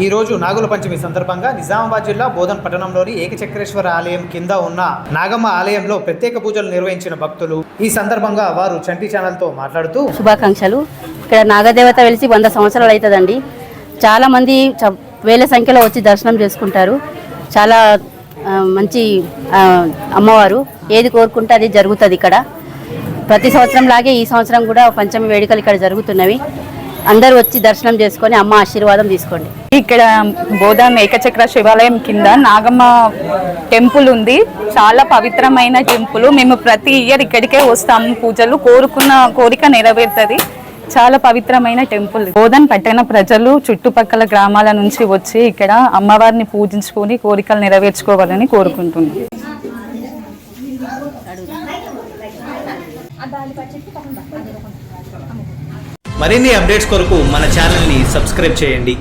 ఈరోజు నాగుల పంచమి సందర్భంగా నిజామాబాద్ జిల్లా బోధన్ పట్టణంలోని ఏకచక్రేశ్వర ఆలయం కింద ఉన్న నాగమ్మ ఆలయంలో ప్రత్యేక పూజలు నిర్వహించిన భక్తులు. ఈ సందర్భంగా వారు చంటి ఛానల్తో మాట్లాడుతూ శుభాకాంక్షలు. ఇక్కడ నాగదేవత వెలిసి వంద సంవత్సరాలు అవుతుందండి. చాలా మంది చ- వేల సంఖ్యలో వచ్చి దర్శనం చేసుకుంటారు. చాలా మంచి అమ్మవారు. ఏది కోరుకుంటే అది జరుగుతుంది ఇక్కడ. ప్రతి సంవత్సరం లాగే ఈ సంవత్సరం కూడా పంచమి వేడుకలు ఇక్కడ జరుగుతున్నవి. అందరూ వచ్చి దర్శనం చేసుకొని అమ్మ ఆశీర్వాదం తీసుకోండి. ఇక్కడ బోధన్ ఏకచక్ర శివాలయం కింద నాగమ్మ టెంపుల్ ఉంది. చాలా పవిత్రమైన టెంపుల్. మేము ప్రతి ఇయర్ ఇక్కడికే వస్తాము పూజలు కోరుకున్న కోరిక నెరవేరుతుంది. చాలా పవిత్రమైన టెంపుల్. బోధన్ పట్టణ ప్రజలు చుట్టుపక్కల గ్రామాల నుంచి వచ్చి ఇక్కడ అమ్మవారిని పూజించుకొని కోరికలు నెరవేర్చుకోవాలని కోరుకుంటున్నాం. మరిన్ని అప్డేట్స్ కొరకు మన ఛానల్ని సబ్స్క్రైబ్ చేయండి.